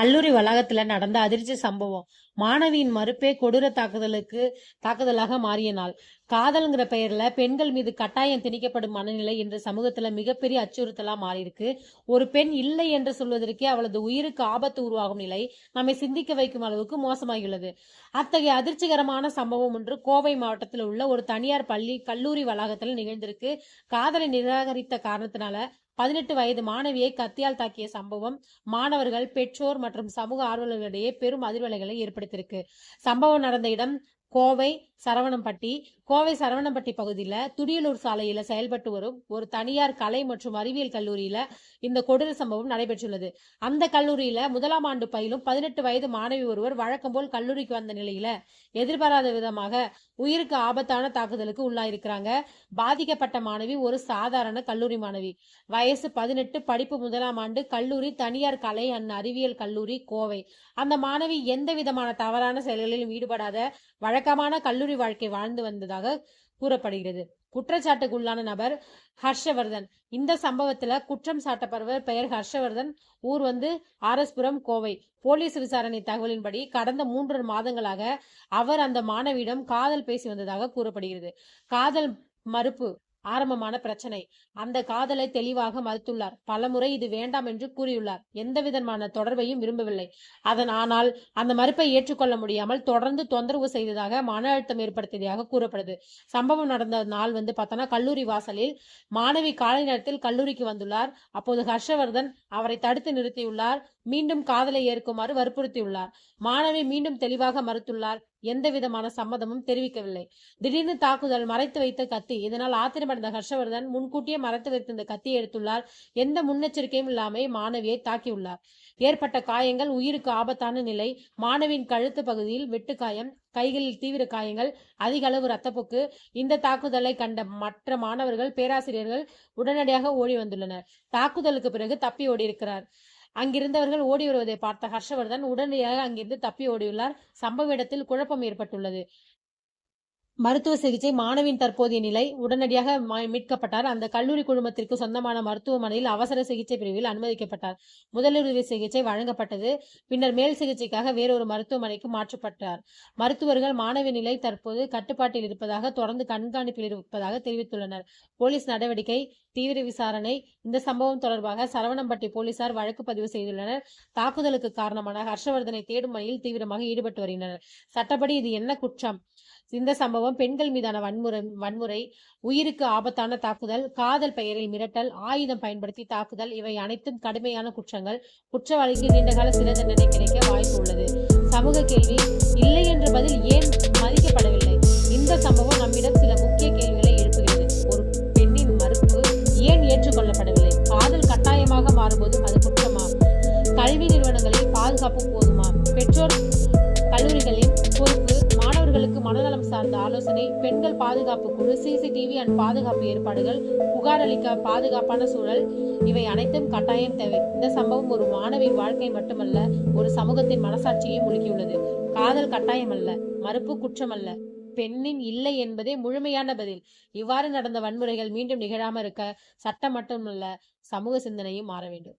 கல்லூரி வளாகத்துல நடந்த அதிர்ச்சி சம்பவம் மாணவியின் மறுப்பே கொடூர தாக்குதலுக்கு தாக்குதலாக மாறிய நாள். காதல்ங்கிற பெயர்ல பெண்கள் மீது கட்டாயம் திணிக்கப்படும் மனநிலை இன்று சமூகத்துல மிகப்பெரிய அச்சுறுத்தலா மாறியிருக்கு. ஒரு பெண் இல்லை என்று சொல்வதற்கே அவளது உயிருக்கு ஆபத்து உருவாகும் நிலை நம்மை சிந்திக்க வைக்கும் அளவுக்கு மோசமாகியுள்ளது. அத்தகைய அதிர்ச்சிகரமான சம்பவம் ஒன்று கோவை மாவட்டத்தில் உள்ள ஒரு தனியார் பள்ளி கல்லூரி வளாகத்தில் நிகழ்ந்திருக்கு. காதலை நிராகரித்த காரணத்தினால பதினெட்டு வயது மாணவியை கத்தியால் தாக்கிய சம்பவம் மாணவர்கள் பெற்றோர் மற்றும் சமூக ஆர்வலர்களிடையே பெரும் அதிர்வலைகளை ஏற்படுத்தியிருக்கு. சம்பவம் நடந்த இடம் கோவை சரவணம்பட்டி கோவை சரவணம்பட்டி பகுதியில் துடியலூர் சாலையில் செயல்பட்டு வரும் ஒரு தனியார் கலை மற்றும் அறிவியல் கல்லூரியில் இந்த கொடூர சம்பவம் நடைபெற்றுள்ளது. அந்த கல்லூரியில் முதலாம் ஆண்டு பயிலும் பதினெட்டு வயது மாணவி ஒருவர் வழக்கம் போல் கல்லூரிக்கு வந்த நிலையில் எதிர்பாராத விதமாக உயிருக்கு ஆபத்தான தாக்குதலுக்கு உள்ளாயிருக்கிறாங்க. பாதிக்கப்பட்ட மாணவி ஒரு சாதாரண கல்லூரி மாணவி. வயசு பதினெட்டு படிப்பு முதலாம் ஆண்டு கல்லூரி தனியார் கலை அண்ட் அறிவியல் கல்லூரி கோவை. அந்த மாணவி எந்த விதமான தவறான செயல்களிலும் ஈடுபடாத வழக்கமான கல்லூரி வாழ்க்கை வாழ்ந்து வந்ததாக கூறப்படுகிறது. குற்றச்சாட்டுக்குள்ளான நபர் ஹர்ஷவர்தன். இந்த சம்பவத்துல குற்றம் சாட்டப்படுவர் பெயர் ஹர்ஷவர்தன். ஊர் வந்து ஆர்எஸ்புரம் கோவை. போலீஸ் விசாரணை தகவலின்படி கடந்த மூன்று மாதங்களாக அவர் அந்த மாணவியிடம் காதல் பேசி வந்ததாக கூறப்படுகிறது. காதல் மறுப்பு ஆரம்பமான பிரச்சனை. அந்த காதலை தெளிவாக மறுத்துள்ளார். பலமுறை இது வேண்டாம் என்று கூறியுள்ளார். எந்த விதமான தொடர்பையும் விரும்பவில்லை. அதன் ஆனால் அந்த மறுப்பை ஏற்றுக்கொள்ள முடியாமல் தொடர்ந்து தொந்தரவு செய்ததாக மன அழுத்தம் ஏற்படுத்தியதாக கூறப்படுது. சம்பவம் நடந்த நாள் வந்து பார்த்தோன்னா கல்லூரி வாசலில் மாணவி காலை நேரத்தில் கல்லூரிக்கு வந்துள்ளார். அப்போது ஹர்ஷவர்தன் அவரை தடுத்து நிறுத்தியுள்ளார். மீண்டும் காதலை ஏற்குமாறு வற்புறுத்தியுள்ளார். மாணவி மீண்டும் தெளிவாக மறுத்துள்ளார். எந்த விதமான சம்மதமும் தெரிவிக்கவில்லை. திடீர்னு தாக்குதல் மறைத்து வைத்த கத்தி இதனால் ஆத்திரமடைந்த ஹர்ஷவர்தன் முன்கூட்டியே மறைத்து வைத்திருந்த கத்தியை எடுத்துள்ளார். எந்த முன்னெச்சரிக்கையும் இல்லாமல் மாணவியை தாக்கியுள்ளார். ஏற்பட்ட காயங்கள் உயிருக்கு ஆபத்தான நிலை மாணவியின் கழுத்து பகுதியில் வெட்டுக்காயம் கைகளில் தீவிர காயங்கள் அதிக அளவு ரத்தப்போக்கு இந்த தாக்குதலை கண்ட மற்ற மாணவர்கள் பேராசிரியர்கள் உடனடியாக ஓடி வந்துள்ளனர். தாக்குதலுக்கு பிறகு தப்பி ஓடியிருக்கிறார். அங்கிருந்தவர்கள் ஓடி வருவதை பார்த்த ஹர்ஷவர்தன் உடனடியாக அங்கிருந்து தப்பி ஓடியுள்ளார். சம்பவ இடத்தில் குழப்பம் ஏற்பட்டுள்ளது. மருத்துவ சிகிச்சை மாணவியின் தற்போதைய நிலை. உடனடியாக மீட்கப்பட்டார். அந்த கல்லூரி குழுமத்திற்கு சொந்தமான மருத்துவமனையில் அவசர சிகிச்சை பிரிவில் அனுமதிக்கப்பட்டார். முதலுதவி சிகிச்சை வழங்கப்பட்டது. பின்னர் மேல் சிகிச்சைக்காக வேறொரு மருத்துவமனைக்கு மாற்றப்பட்டார். மருத்துவர்கள் மாணவி நிலை தற்போது கட்டுப்பாட்டில் இருப்பதாக தொடர்ந்து கண்காணிப்பில் இருப்பதாக தெரிவித்துள்ளனர். போலீஸ் நடவடிக்கை தீவிர விசாரணை இந்த சம்பவம் தொடர்பாக சரவணம்பட்டி போலீசார் வழக்கு பதிவு செய்துள்ளனர். தாக்குதலுக்கு காரணமான ஹர்ஷவர்தனை தேடும் பணியில் தீவிரமாக ஈடுபட்டு வருகின்றனர். சட்டப்படி இது என்ன குற்றம்? இந்த சம்பவம் பெண்கள் மீதான வன்முறை வன்முறை உயிருக்கு ஆபத்தான தாக்குதல் காதல் பெயரில் மிரட்டல் ஆயுதம் பயன்படுத்தி தாக்குதல் இவை அனைத்தும் கடுமையான குற்றங்கள். குற்றவாளிக்கு நீண்டகால சிறை தண்டனை கிடைக்க வாய்ப்பு உள்ளது. சமூக கேள்வி கட்டாயமாக மாறும்போது அது குற்றமா கல்வி நிறுவனங்களில் பாதுகாப்பு போதுமா பெற்றோர் கல்லூரிகளின் பொறுப்பு மாணவர்களுக்கு மனநலம் சார்ந்த ஆலோசனை பெண்கள் பாதுகாப்பு குழு சிசிடிவி அண்ட் பாதுகாப்பு ஏற்பாடுகள் புகார் அளிக்க பாதுகாப்பான சூழல் இவை அனைத்தும் கட்டாயம் தேவை. இந்த சம்பவம் ஒரு மாணவின் வாழ்க்கை மட்டுமல்ல ஒரு சமூகத்தின் மனசாட்சியை முழுக்கியுள்ளது காதல் கட்டாயம் அல்ல மறுப்பு குற்றம் அல்ல பெண்ணின் இல்லை என்பதே முழுமையான பதில். இவ்வாறு நடந்த வன்முறைகள் மீண்டும் நிகழாம இருக்க சட்டம் மட்டுமல்ல சமூக சிந்தனையும் மாற வேண்டும்.